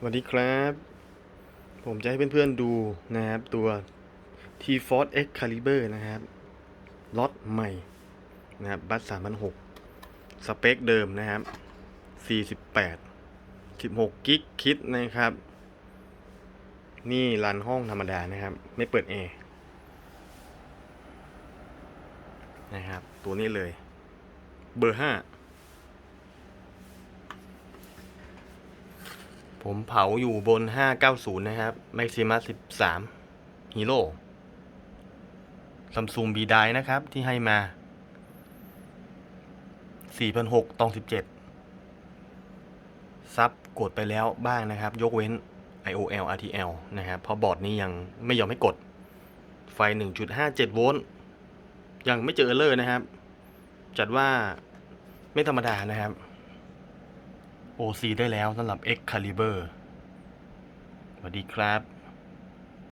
สวัสดีครับ ผมจะให้เพื่อนๆดูนะครับ ตัว T Force X Caliber นะครับล็อตใหม่นะครับบัส3,006สเปคเดิมนะครับ48 16กิกคิดนะครับ นี่รันห้องธรรมดานะครับ ไม่เปิดแอร์นะครับ ตัวนี้เลย เบอร์5 ผมเผาอยู่บน 590 นะครับ Maximus 13 Hero Samsung B d i นะครับที่ให้มา 4,600ตอง 17 ซับกดไปแล้วบ้างนะครับ ยกเว้น IOL RTL นะครับ เพราะบอร์ดนี้ยังไม่ยอมให้กด ไฟ 1.57 โวลต์ ยังไม่เจอเออร์เลอร์นะครับ จัดว่าไม่ธรรมดานะครับ OC ได้แล้วสำหรับ X Caliber สวัสดีครับ